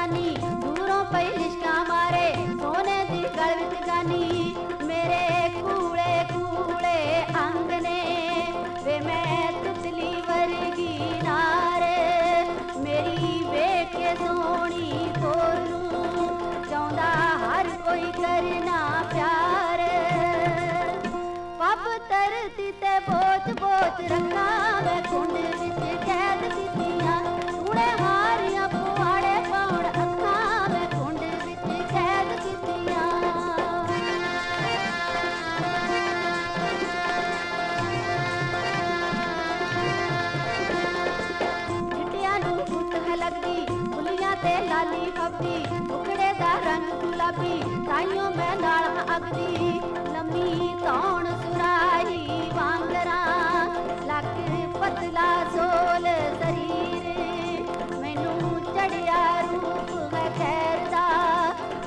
ਜਾਨੀ ਦੂਰੋਂ ਰੰਗ ਤਾਈਓ ਮੈਂ ਨਾਲ ਅਗਦੀ, ਲੰਮੀ ਧੌਣ ਸੁਰਾਹੀ ਵਾਂਗਰਾਂ, ਲੱਕ ਪਤਲਾ ਸੋਲ ਸਰੀਰ, ਮੈਨੂੰ ਚੜਿਆ ਰੂਪ ਮੈਂ ਖੈਰ ਦਾ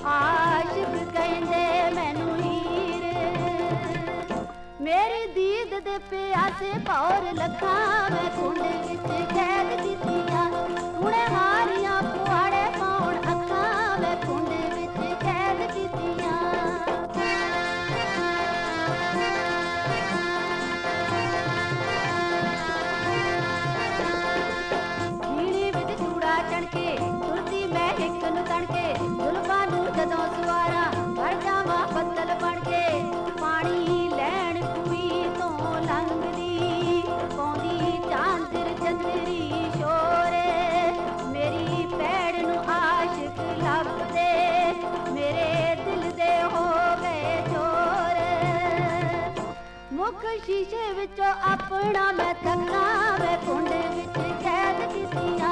ਆਸ਼ਿਕ ਕਹਿੰਦੇ ਮੈਨੂੰ ਹੀਰ। ਮੇਰੀ ਦੀਦ ਦੇ ਪਿਆਸੇ ਪੌਰ ਲੱਖਾਂ ਮੈਂ ਕੁੰਡ ਵਿੱਚ ਕੈਦ ਕੀਤੀਆਂ, ਹੁਣੇ ਵਿੱਚੋਂ ਆਪਣਾ ਮੈਂ ਤੱਕਾਂ ਮੈਂ ਕੁੰਡ ਵਿੱਚ ਕੈਦ ਕੀਤੀਆਂ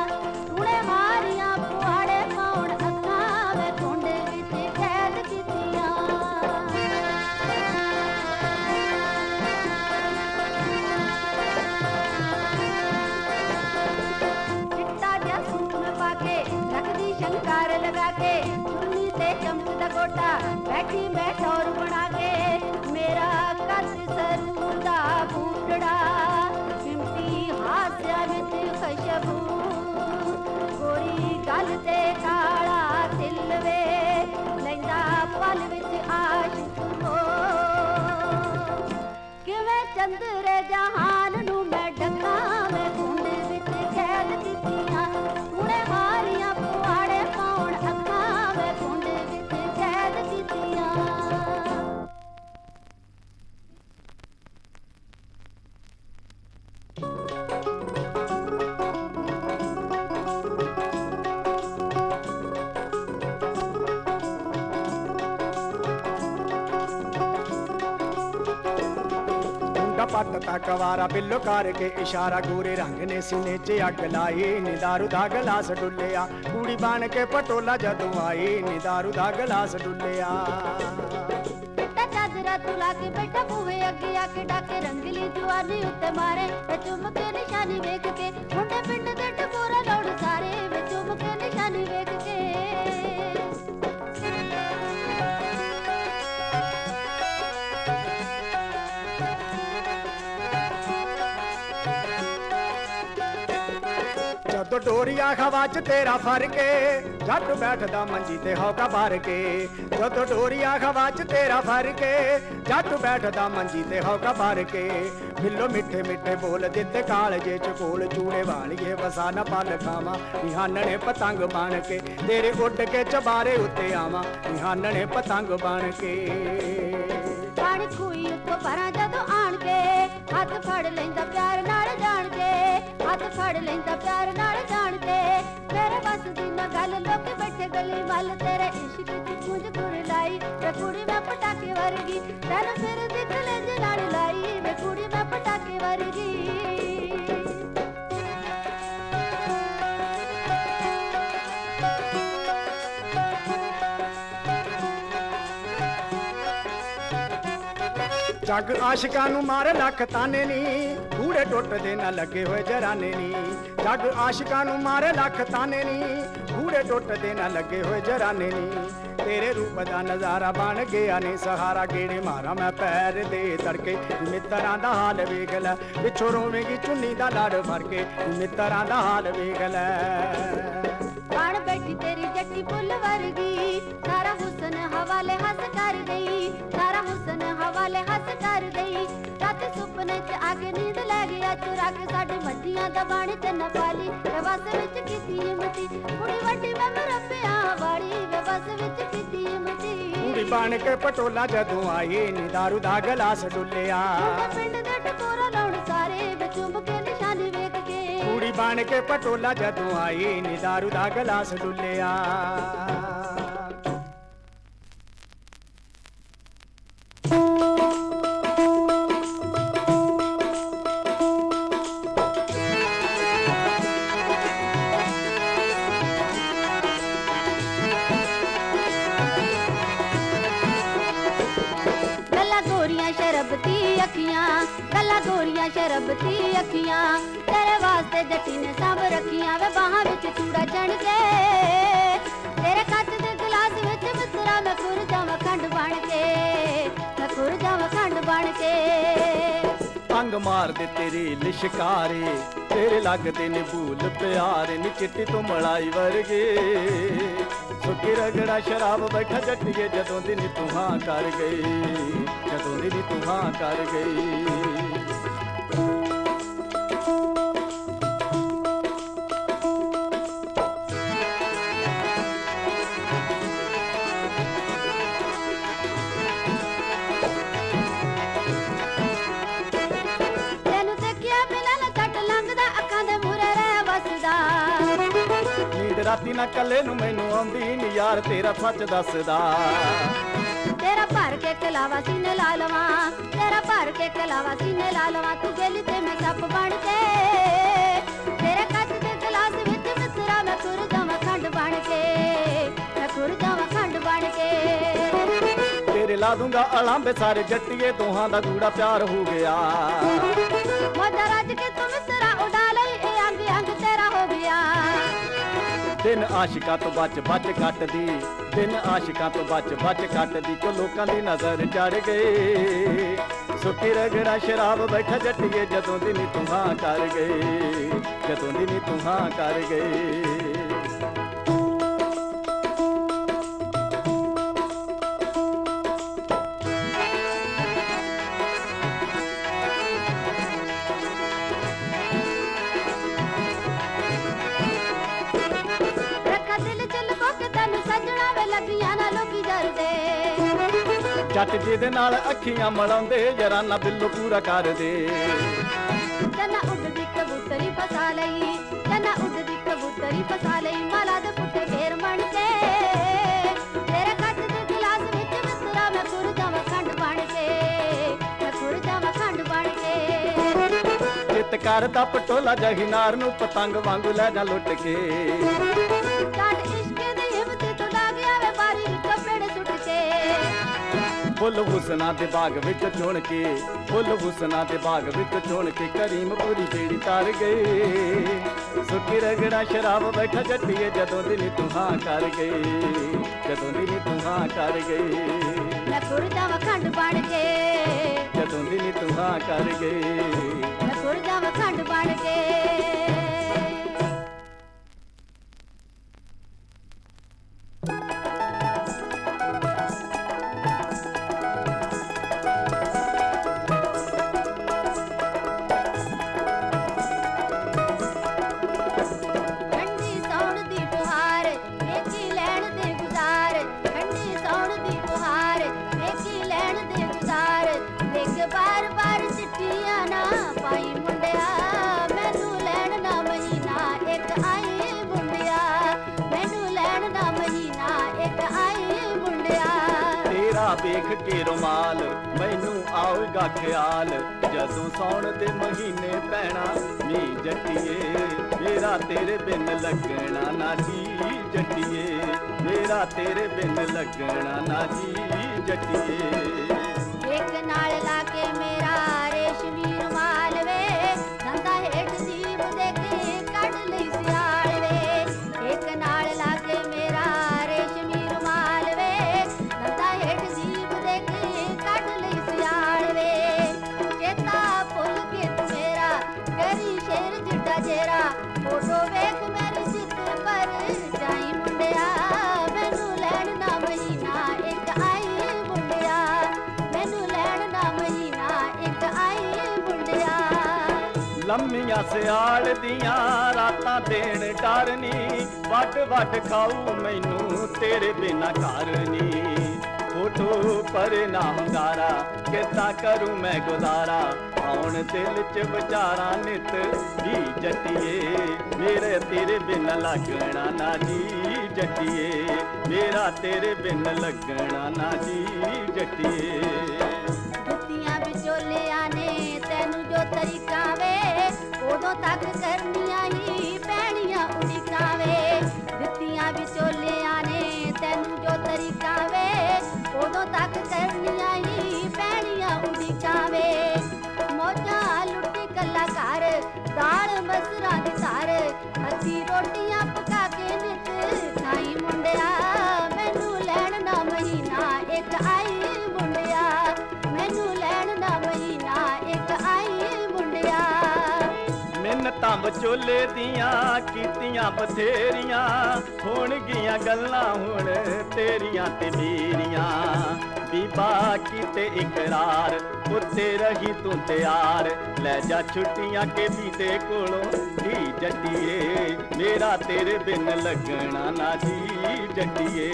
ਹੁਣੇ ਮਾਰੀਆਂ, ਪੁਆੜੇ ਪਾਉਣ ਅੱਖਾਂ ਮੈਂ ਕੁੰਡ ਵਿੱਚ ਕੈਦ ਕੀਤੀਆਂ। ਚਿੱਟਾ ਜਿਹਾ ਸੂਟ ਮੈਂ ਪਾ ਕੇ ਰੱਖਦੀ ਸ਼ੰਕਾਰ ਲਗਾ ਕੇ, ਚੁੰਨੀ ਤੇ ਚਮਕਦਾ ਗੋਟਾ ਬੈਠੀ ਮੈਂ ਟੌਰ ਬਣਾ ਪਲ ਵਿੱਚ ਆਸ਼ਿਕ ਹੋ ਮੁੰਡਾ ਪੱਟ ਤੱਕ ਵਾਰਾ ਬਿੱਲੋ ਕਰਕੇ ਇਸ਼ਾਰਾ ਗੋਰੇ ਰੰਗ ਨੇ ਸੀਨੇ 'ਚ ਅੱਗ ਲਾਈ, ਨੀ ਦਾਰੂ ਦਾ ਗਲਾਸ ਡੁੱਲਿਆ। ਕੁੜੀ ਬਣ ਕੇ ਪਟੋਲਾ ਜਦੋਂ ਆਈ, ਨੀ ਦਾਰੂ ਦਾ ਗਲਾਸ ਡੁੱਲਿਆ। ਚਾਦਰਾ ਤੂੰ ਲਾ ਕੇ ਬੈਠਾ ਬੂਹੇ ਅੱਗੇ ਆ ਕੇ ਡਾਕੇ ਰੰਗਲੀ ਜਵਾਨੀ ਉੱਤੇ ਮਾਰੇ, ਵੇ ਚੁੰਮ ਕੇ ਨਿਸ਼ਾਨੀ ਵੇਖ ਕੇ। ਮੁੰਡੇ ਪਿੰਡ ਦੇ ਟਕੋਰਾ ਲੋੜ ਸਾਰੇ, ਵੇ ਚੁੰਮ ਕੇ ਨਿਸ਼ਾਨੀ ਵੇਖ ਕੇ। ਜਦੋਂ ਡੋਰੀਆ ਹਵਾ 'ਚ ਤੇਰਾ ਫਰ ਕੇ। ਜੱਟ ਬੈਠਦਾ ਮੰਜੀ ਤੇ ਹੌਕਾ ਭਰ ਕੇ। ਜਦੋਂ ਡੋਰੀਆ ਹਵਾ 'ਚ ਤੇਰਾ ਫਰ ਕੇ, ਜੱਟ ਬੈਠਦਾ ਮੰਜੀ ਤੇ ਹੌਕਾ ਭਰ ਕੇ। ਬਿੱਲੋ ਮਿੱਠੇ ਮਿੱਠੇ ਬੋਲ ਦਿੱਤੇ ਕਾਲਜੇ 'ਚ ਕੋਲ, ਚੂੜੇ ਵਾਲੀਏ ਵਸਾ ਨਾ ਪਲ ਖਾਵਾਂ। ਨਿਹਾਨਣੇ ਪਤੰਗ ਬਣ ਕੇ, ਤੇਰੇ ਉੱਡ ਕੇ ਚਬਾਰੇ ਉੱਤੇ ਆਵਾਂ। ਨਿਹਾਨਣੇ ਪਤੰਗ ਬਣ ਕੇ। ਪਾਣੀ ਖੂਈ ਉੱਤੋਂ ਪਰਾਂ ਜਦੋਂ ਆਣ ਕੇ, ਹੱਥ ਫੜ ਲੈਂਦਾ ਪਿਆਰ ਫੜ ਲੈਂਦਾ ਪਿਆਰ ਨਾਲ ਜਾਣ ਕੇ ਮੇਰੇ ਬਸ ਦੀ ਨਾ ਗੱਲ, ਲੋਕ ਬੈਠੇ ਗਲੀ ਵੱਲ ਤੇਰੇ ਇਸ਼ਕ ਦੀ ਕੁਝ ਗੁਰ ਲਾਈ ਵੇ ਕੁੜੀ ਮੈਂ ਪਟਾਕੇ ਵਰਗੀ। ਤੈਨੂੰ ਫਿਰ ਦੀ ਕਲੇਜ ਨਾਲ ਲਾਈ ਵੇ ਕੁੜੀ ਮੈਂ ਪਟਾਕੇ ਵਰਗੀ। ਜੱਗ ਆਸ਼ਿਕਾਂ ਨੂੰ ਮਾਰੇ ਲੱਖ ਤਾਨੇ ਨੀ। ਕੂੜੇ ਟੁੱਟਦੇ ਨਾ ਲੱਗੇ ਹੋਏ ਜਰਾਨੇ ਨੀ। ਜੱਗ ਆਸ਼ਿਕਾਂ ਨੂੰ ਮਾਰੇ ਲੱਖ ਤਾਨੇ ਨੀ। ਕੂੜੇ ਟੁੱਟਦੇ ਨਾ ਲੱਗੇ ਹੋਏ ਜਰਾਨੇ ਨੀ। ਤੇਰੇ ਰੂਪ ਦਾ ਨਜ਼ਾਰਾ ਬਣ ਗਿਆ ਨੇ। ਸਹਾਰਾ ਗੇੜੇ ਮਾਰਾ ਮੈਂ ਪੈਰ ਦੇ ਤੜਕੇ। ਮਿੱਤਰਾਂ ਦਾ ਹਾਲ ਵੇਖ ਲੈ। ਪਿੱਛੋਂ ਰੋਵੇਂਗੀ ਚੁੰਨੀ ਦਾ ਲੜ ਫੜ ਕੇ। ਮਿੱਤਰਾਂ ਦਾ ਹਾਲ ਵੇਖ ਲੈ। ਕਣ ਬੈਠੀ ਤੇਰੀ ਜੱਟੀ ਫੁੱਲ ਆ ਕੇ ਨੀਂਦ ਲੈ ਗਿਆ ਚੁਰਾ ਕੇ ਸਾਡੇ ਮੱਝੀਆਂ ਦਾ ਬਾਣੀ ਤੇ ਨਾ ਪਾਲੀ ਵੇ ਬਸ ਵਿੱਚ ਕੀਤੀ ਹਿੰਮਤੀ ਕੁੜੀ ਵੱਡੀ ਮੈਂ ਮਰੱਬਿਆਂ ਵਾਲੀ। ਵੇ ਬਸ ਵਿੱਚ ਕੀਤੀ ਹਿੰਮਤੀ। ਕੁੜੀ ਬਣ ਕੇ ਪਟੋਲਾ ਜਦੋਂ ਆਈ ਨੀ ਦਾਰੂ ਦਾ ਗਲਾਸ ਡੁੱਲਿਆ। ਪਿੰਡ ਦੇ ਟਕੋਰਾ ਲਾਉਣ ਸਾਰੇ ਵੇ ਚੁੰਬ ਕੇ ਨਿਸ਼ਾਨੀ ਵੇਖ ਕੇ। ਕੁੜੀ ਬਣ ਕੇ ਪਟੋਲਾ ਜਦੋਂ ਆਈ ਨੀ ਦਾਰੂ ਦਾ ਗਲਾਸ ਡੁੱਲਿਆ। ਵਾਸਤੇ ਜੱਟੀ ਨੇ ਸਭ ਰੱਖੀਆਂ ਵੇ ਬਾਹਾਂ ਵਿੱਚ ਚੂੜਾ ਚਣ ਕੇ। ਤੇਰੇ ਕੱਚ ਦੇ ਗਲਾਸ ਵਿੱਚ ਮਿੱਤਰਾ ਮੈਂ ਖੁਰ ਜਾਵਾਂ ਖੰਡ ਬਣ ਕੇ, ਮੈਂ ਖੁਰ ਜਾਵਾਂ ਖੰਡ ਬਣ ਕੇ। ਅੰਗ ਮਾਰਦੇ ਤੇਰੇ ਲਿਸ਼ਕਾਰੇ, ਤੇਰੇ ਲੱਗਦੇ ਨੇ ਭੂਲ ਪਿਆਰੇ, ਨੀ ਚਿੱਟੀ ਤੋਂ ਮਲਾਈ ਵਰਗੇ। ਸੁੱਕੀ ਰਗੜਾ ਸ਼ਰਾਬ ਬੈਠਾ ਜੱਟੀਏ, ਜਦੋਂ ਦੀ ਨੀ ਤੂੰ ਹਾਂ ਕਰ ਗਈ, ਜਦੋਂ ਦੀ ਨੀ ਤੂੰ ਹਾਂ ਕਰ ਗਈ। ਰਾਤੀ ਨਾ ਕੱਲੇ ਨੂੰ ਮੈਨੂੰ ਆਉਂਦੀ ਨੀ ਯਾਰ ਤੇਰਾ ਸੱਚ ਦੱਸਦਾ। ਤੇਰਾ ਭਰ ਕੇ ਕਲਾਵਾ ਸੀਨੇ ਲਾ ਲਵਾਂ ਤੇਰਾ ਭਰ ਕੇ ਕਲਾਵਾ ਸੀਨੇ ਲਾ ਲਵਾਂ ਤੂੰ ਗੇਲੀ ਤੇ ਮੈਂ ਸੱਪ ਬਣ ਕੇ। ਤੇਰੇ ਕੱਚ ਦੇ ਗਲਾਸ ਵਿੱਚ ਮਿੱਤਰਾ ਮੈਂ ਖੁਰ ਜਾਵਾਂ ਖੰਡ ਬਣ ਕੇ ਮੈਂ ਖੁਰ ਜਾਵਾਂ ਖੰਡ ਬਣ ਕੇ। ਤੇਰੇ ਲਾ ਦੂੰਗਾ ਅਲਾਂਬੇ ਸਾਰੇ ਜੱਟੀਏ ਦੋਹਾਂ ਦਾ ਗੂੜਾ ਪਿਆਰ ਹੋ ਗਿਆ। ਮੋਜਾ ਰੱਜ ਕੇ ਦਿਨ ਆਸ਼ਿਕਾਂ ਤੋਂ ਬਚ ਬਚ ਕੱਟਦੀ ਦਿਨ ਆਸ਼ਿਕਾਂ ਤੋਂ ਬਚ ਬਚ ਕੱਟਦੀ ਕੋ ਲੋਕਾਂ ਦੀ ਨਜ਼ਰ ਚੜ ਗਏ ਸੁੱਕੀ ਰਗੜਾ ਸ਼ਰਾਬ ਬੈਠਾ ਜੱਟੀਏ, ਜਦੋਂ ਦੀ ਨੀ ਤੂੰ ਹਾਂ ਕਰ ਗਏ ਜਦੋਂ ਦੀ ਨੀ ਤੂੰ ਹਾਂ ਕਰ ਗਏ ਜੱਟ ਜਿਹਦੇ ਨਾਲ ਅੱਖੀਆਂ ਮਲਾਉਂਦੇ ਜਰਾ ਨਾ ਬਿੱਲੋ ਪੂਰਾ ਕਰਦੇ ਜਨਾ ਉੱਡਦੀ ਕਬੂਤਰੀ ਫਸਾ ਲਈ ਜਨਾ ਉੱਡਦੀ ਕਬੂਤਰੀ ਫਸਾ ਲਈ ਮਾਲਾ ਦੇ ਪੁੱਤੇ ਫੇਰ ਮਣ ਕੇ। ਤੇਰੇ ਕੱਚ ਦੇ ਗਲਾਸ ਵਿੱਚ ਮਿੱਤਰਾ ਮੈਂ ਖੁਰ ਜਾਵਾਂ ਖੰਡ ਬਣ ਕੇ ਮੈਂ ਖੁਰ ਜਾਵਾਂ ਖੰਡ ਬਣ ਕੇ। ਚਿੱਤ ਕਰਦਾ ਪਟੋਲਾ ਜਹੀਨਾਰ ਨੂੰ ਪਤੰਗ ਵਾਂਗੂ ਲੈ ਜਾ ਲੁੱਟ ਕੇ। ਫੁੱਲ ਹੁਸਨਾ ਦੇ ਬਾਗ ਵਿੱਚ ਚੁਣ ਕੇ ਫੁੱਲ ਹੁਸਨਾ ਦੇ ਬਾਗ ਵਿੱਚ ਚੁਣ ਕੇ ਕਰੀਮ ਪੂਰੀ ਜਿਹੜੀ ਤਰ ਗਏ। ਸੁੱਕੀ ਰਗੜਾ ਸ਼ਰਾਬ ਬੈਠਾ ਜੱਟੀਏ ਜਦੋਂ ਦੀ ਨੀ ਤੂੰ ਹਾਂ ਕਰ ਗਏ ਜਦੋਂ ਦੀ ਨੀ ਤੂੰ ਹਾਂ ਕਰ ਗਏ। ਮੈਂ ਖੁਰ ਜਾਵਾਂ ਖੰਡ ਬਣ ਕੇ ਜਦੋਂ ਦੀ ਨੀ ਤੂੰ ਹਾਂ ਕਰ ਗਏ। ਵੇਖ ਮੈਨੂੰ ਆਊਗਾ ਖਿਆਲ। ਜਦੋਂ ਸੌਣ ਦੇ ਮਹੀਨੇ ਪੈਣਾ, ਨੀ ਜੱਟੀਏ, ਮੇਰਾ ਤੇਰੇ ਬਿਨ ਲੱਗਣਾ ਨਾ ਜੀ ਜੱਟੀਏ। ਮੇਰਾ ਤੇਰੇ ਬਿਨ ਲੱਗਣਾ ਨਾ ਜੀ ਜੱਟੀਏ। ਇੱਕ ਨਾਲ ਲਾ ਲੰਮੀਆਂ ਸਿਆਲ ਦੀਆਂ ਰਾਤਾਂ ਦੇਣ ਡਰਨੀ। ਵੱਡ ਵੱਟ ਖਾਊ ਮੈਨੂੰ ਤੇਰੇ ਬਿਨਾ ਘਰ ਨੀ ਫੋਟੋ ਪਰ ਨਾ ਹੁੰਗਾਰਾ ਕਿੱਦਾਂ ਕਰੂੰ ਮੈਂ ਗੁਜ਼ਾਰਾ। ਆਉਣ ਦਿਲ ਚ ਵਿਚਾਰਾਂ ਨਿਤ ਵੀ ਜੱਟੀਏ, ਮੇਰੇ ਤੇਰੇ ਬਿਨ ਲੱਗਣਾ ਨਾ ਜੀ ਜੱਟੀਏ। ਮੇਰਾ ਤੇਰੇ ਬਿਨ ਲੱਗਣਾ ਨਾ ਜੀ ਜੱਟੀਏ। ਜੁੱਤੀਆਂ ਵਿਚੋਲਿਆਂ ਨੇ ਤੈਨੂੰ ਜੋ ਤਰੀਕਾ ਵੇ ਉਦੋਂ ਤੱਕ ਕਰਨੀਆਂ ਹੀ ਪੈਣੀਆਂ ਉਡੀਕਾਂ ਵੇ। ਜੁੱਤੀਆਂ ਵਿਚੋਲਿਆਂ ਨੇ, ਤੈਨੂੰ ਜੋ ਤਰੀਕਾ ਵੇ। ਉਦੋਂ ਤੱਕ ਕਰਨੀਆਂ ਹੀ ਪੈਣੀਆਂ ਉਡੀਕਾਂ ਵੇ। ਮੋਜਾਂ ਲੁੱਟੀ ਕਲਾਕਾਰ ਦਾਲ ਮਸਰਾਂ ਦੀ ਧਰ ਅੱਧੀ ਰੋਟੀਆਂ ਵਿਚੋਲੇ ਦੀਆਂ ਕੀਤੀਆਂ ਬਥੇਰੀਆਂ ਹੋਣਗੀਆਂ ਗੱਲਾਂ ਹੁਣ ਤੇਰੀਆਂ ਤੇ ਮੇਰੀਆਂ ਬੀਬਾ ਕੀਤੇ ਇਕਰਾਰ ਉੱਤੇ ਰਹੀ ਤੂੰ ਤਿਆਰ ਲੈ ਜਾ ਛੁੱਟੀਆਂ ਕੇ ਬੀਤੇ ਕੋਲੋਂ ਢੀ ਜੱਟੀਏ ਮੇਰਾ ਤੇਰੇ ਬਿਨ ਲੱਗਣਾ ਨਾ ਜੀ ਜੱਟੀਏ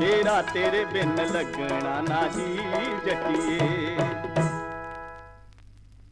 ਮੇਰਾ ਤੇਰੇ ਬਿਨ ਲੱਗਣਾ ਨਾ ਜੀ ਜੱਟੀਏ